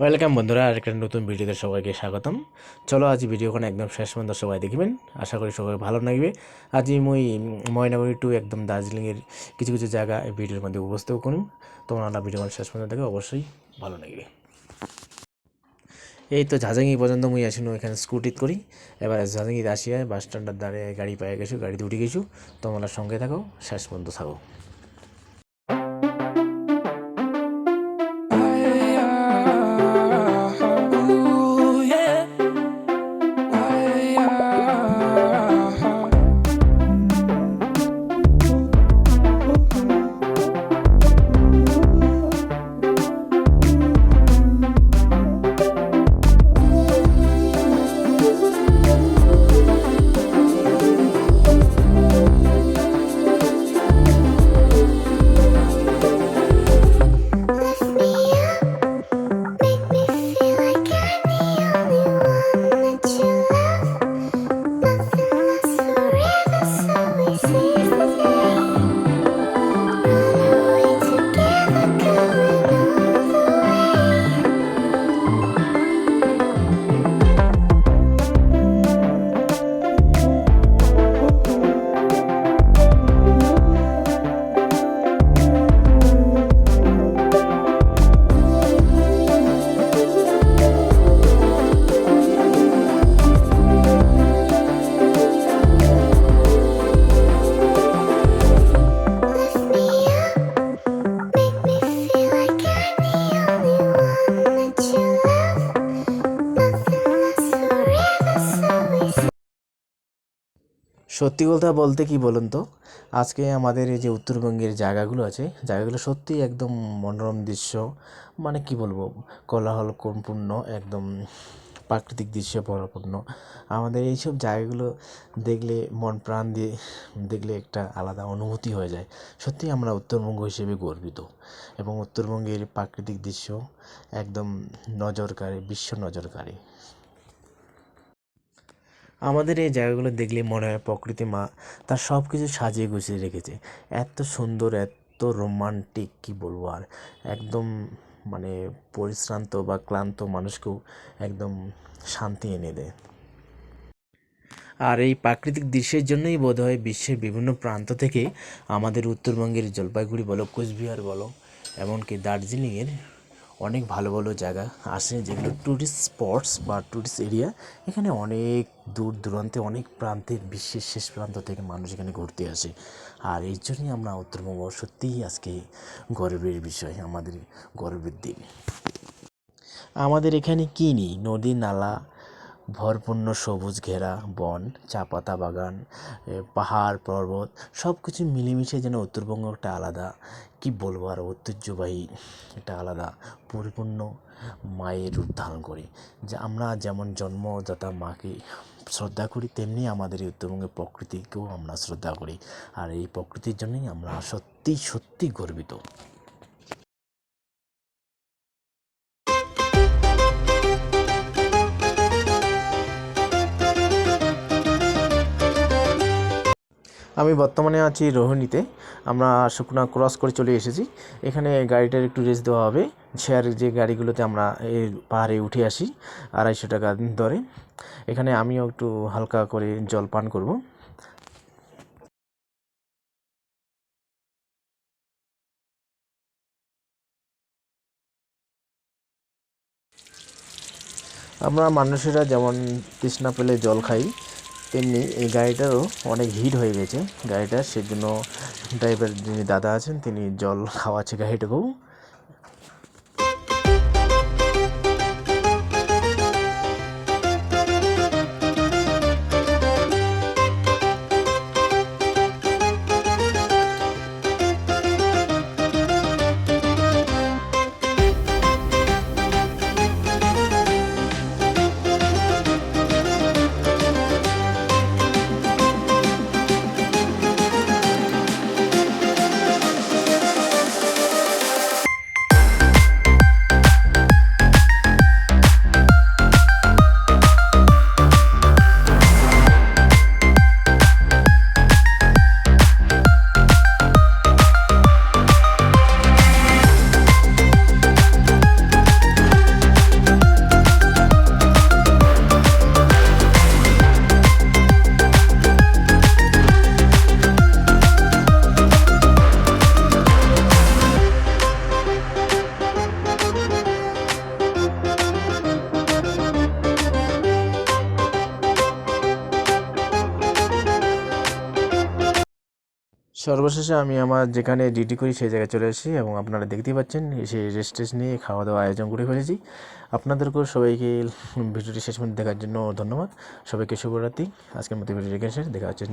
Welcome বন্ধুরা আর একটা নতুন ভিডিওতে সবাইকে স্বাগতম। চলো আজ ভিডিওখানে একদম শেষ পর্যন্ত সবাই দেখবেন। আশা করি সবাই ভালো লাগবে আজ মুই ময়নাগুড়ি টু একদম দার্জিলিংয়ের কিছু কিছু জায়গা এই ভিডিওর মধ্যে উপস্থিত করুন। তোমরা ভিডিওখানে শেষ পর্যন্ত দেখে, অবশ্যই ভালো লাগবে এই তো ঝাঁঝাঙ্গি পর্যন্ত মুই আসিনো এখানে স্কুটিত করি। এবার ঝাঁঝাঙ্গিতে আসিয়া বাস স্ট্যান্ডের দ্বারে গাড়ি পাই গেছো, গাড়িতে উঠে গেছো। তোমরা সঙ্গে থাকো, শেষ পর্যন্ত থাকো। সত্যি কথা বলতে কি বলুন তো? আজকে আমাদের এই যে উত্তরবঙ্গের জায়গাগুলো আছে, জায়গাগুলো সত্যি একদম মনোরম দৃশ্য মানে কি বলব, কোলাহল সম্পূর্ণ, একদম প্রাকৃতিক দৃশ্য পরিপূর্ণ। আমাদের এইসব জায়গাগুলো দেখলে মন প্রাণ দিয়ে দেখলে একটা আলাদা অনুভূতি হয়ে যায়। সত্যি আমরা উত্তরবঙ্গ হিসেবে গর্বিত এবং উত্তরবঙ্গের প্রাকৃতিক দৃশ্য একদম নজরকারী, বিশ্ব নজরকারী। আমাদের এই জায়গাগুলো দেখলে মনে হয় প্রকৃতি মা, তার সব কিছু সাজিয়ে গুছিয়ে রেখেছে। এত সুন্দর, এত রোমান্টিক, কি বলব আর? একদম মানে পরিশ্রান্ত বা ক্লান্ত মানুষকেও একদম শান্তি এনে দেয়। আর এই প্রাকৃতিক দৃশ্যের জন্যই বোধ হয় বিশ্বের বিভিন্ন প্রান্ত থেকে আমাদের উত্তরবঙ্গের জলপাইগুড়ি বলো, কোচবিহার বলো, এমনকি দার্জিলিংয়ের অনেক ভালো ভালো জায়গা আসে যেগুলো ট্যুরিস্ট স্পটস বা ট্যুরিস্ট এরিয়া এখানে অনেক দূর দূরান্তে, অনেক প্রান্তের বিশ্বের শেষ প্রান্ত থেকে মানুষ এখানে ঘুরতে আসে। আর এই জন্যই আমরা উত্তরবঙ্গ সত্যিই আজকে গর্বের বিষয়, আমাদের গর্বের দিন। আমাদের এখানে কী নেই? নদী নালা ভরপূর্ণ সবুজ ঘেরা বন, চা পাতা বাগান পাহাড়, পর্বত সব কিছু মিলেমিশে যেন উত্তরবঙ্গ একটা আলাদা, কি বলব আর, ঐতিহ্যবাহী একটা আলাদা, পরিপূর্ণ মায়ের রূপ ধারণ করে। যে আমরা যেমন জন্মদাতা মাকে শ্রদ্ধা করি, তেমনি আমাদের এই উত্তরবঙ্গের প্রকৃতিকেও আমরা শ্রদ্ধা করি। আর এই প্রকৃতির জন্যই আমরা সত্যি সত্যি গর্বিত। আমি বর্তমানে আছি রোহিণীতে। আমরা শুকনা ক্রস করে চলে এসেছি। এখানে গাড়িটার একটু রেস্ট দেওয়া হবে। শেয়ার যে গাড়িগুলোতে আমরা এই পাহাড়ে উঠে আসি, আড়াইশো টাকা দরে। এখানে আমিও একটু হালকা করে জল পান করব। আমরা মানুষেরা যেমন তৃষ্ণা পেলে জল খাই তেমনি এই গাড়িটারও অনেক হিট হয়ে গেছে। গাড়িটা সেজন্য ড্রাইভার যিনি দাদা আছেন, তিনি জল খাওয়াচ্ছে গাড়িটাকেও। সর্বশেষে আমি আমার যেখানে ডিউটি করি সেই জায়গায় চলে এসেছি এবং আপনারা দেখতেই পাচ্ছেন, এসে রেস্ট টেস্ট নিয়ে খাওয়া দাওয়া আয়োজন করে ফেলেছি। আপনাদেরকেও সবাইকে ভিডিওটি শেষ পর্যন্ত দেখার জন্য ধন্যবাদ। সবাইকে শুভরাত্রি। আজকের মতো ভিডিও রেখে দেখা হচ্ছে